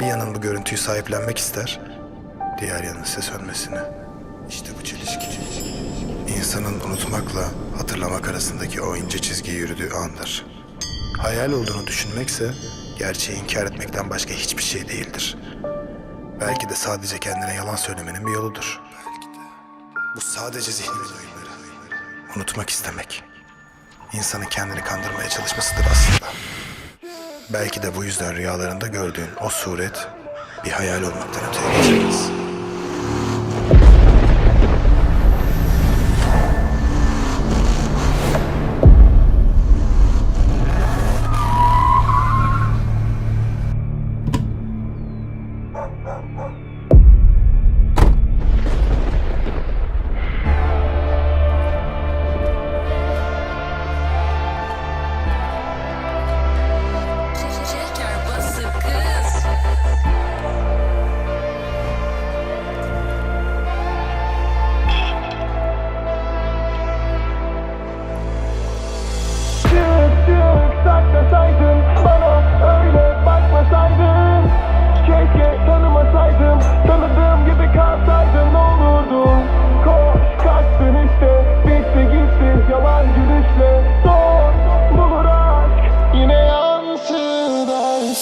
Bir yanın bu görüntüyü sahiplenmek ister, diğer yanın ise sönmesini. İşte bu çelişki. İnsanın unutmakla hatırlamak arasındaki o ince çizgiyi yürüdüğü andır. Hayal olduğunu düşünmekse gerçeği inkar etmekten başka hiçbir şey değildir. Belki de sadece kendine yalan söylemenin bir yoludur. Bu sadece zihnin oyunları. Unutmak istemek. İnsanın kendini kandırmaya çalışmasıdır aslında. Belki de bu yüzden rüyalarında gördüğün o suret bir hayal olmaktan öteye geçemez.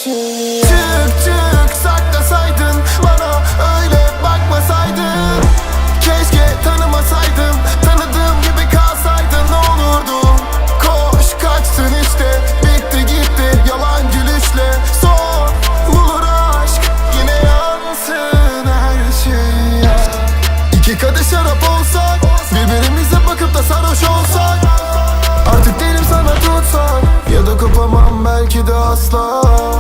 Çık çık saklasaydın bana öyle bakmasaydın. Keşke tanımasaydım Tanıdığım gibi kalsaydın ne olurdu? Koş kaçtın işte Bitti gitti yalan gülüşle. Son bulur aşk Yine yansın her şey İki kadeh şarap olsak Birbirimize bakıp da sarhoş olsak. Artık değilim sana tutsak Ya da kopamam belki de asla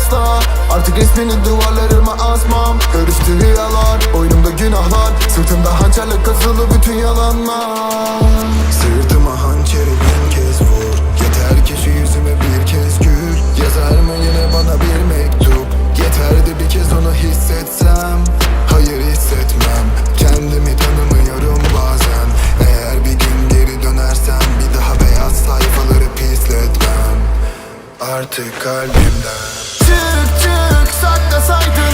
asla Artık resmini duvarlarıma asmam. Karıştı rüyalar Oyunumda günahlar. Sırtımda hançerle kazılı bütün yalanlar. Sırtıma hançeri bin kez vur. Yeter ki şu yüzüme bir kez gül. Yazar mı yine bana bir mektup? Yeterdi bir kez onu hissetsem. Hayır hissetmem. Kendimi tanımıyorum bazen. Eğer bir gün geri dönersem Bir daha beyaz sayfaları pisletmem. Artık kalbimden saklasaydın Bana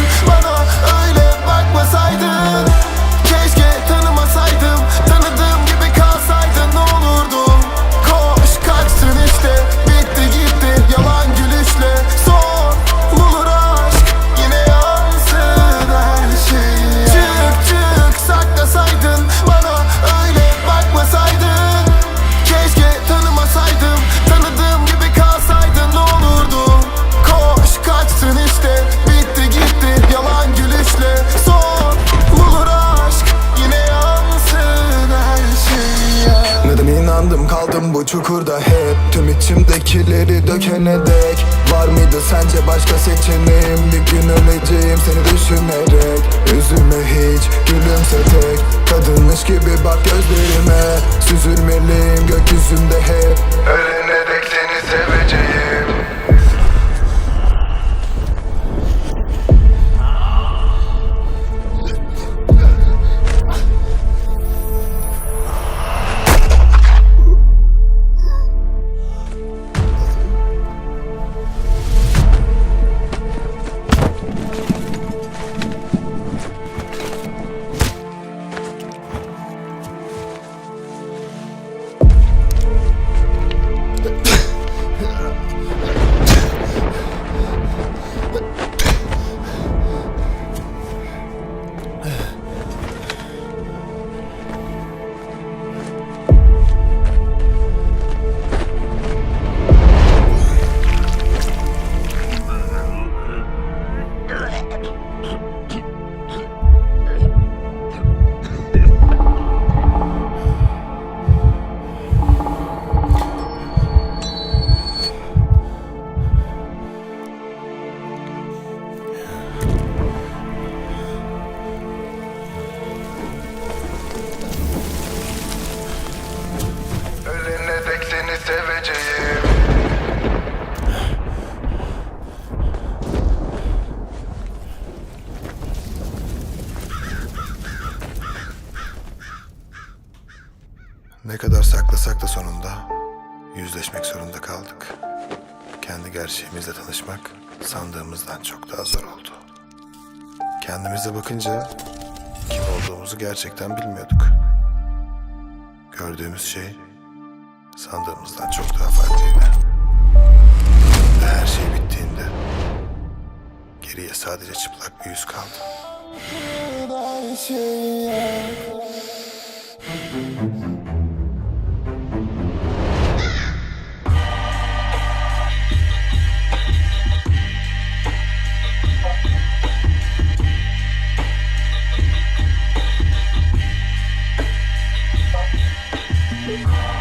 içimdekileri dökene dek. Var mıydı sence başka seçeneğim? Bir gün öleceğim seni düşünerek. Üzülme hiç gülümse tek. Kadınmış gibi bak gözlerime. Süzülmeliyim gökyüzünde hep. Ölene dek seveceğim. Ne kadar saklasak da sonunda yüzleşmek zorunda kaldık. Kendi gerçeğimizle tanışmak sandığımızdan çok daha zor oldu. Kendimize bakınca kim olduğumuzu gerçekten bilmiyorduk. Gördüğümüz şey sandığımızdan çok daha farklıydı. Ve her şey bittiğinde geriye sadece çıplak bir yüz kaldı. Thank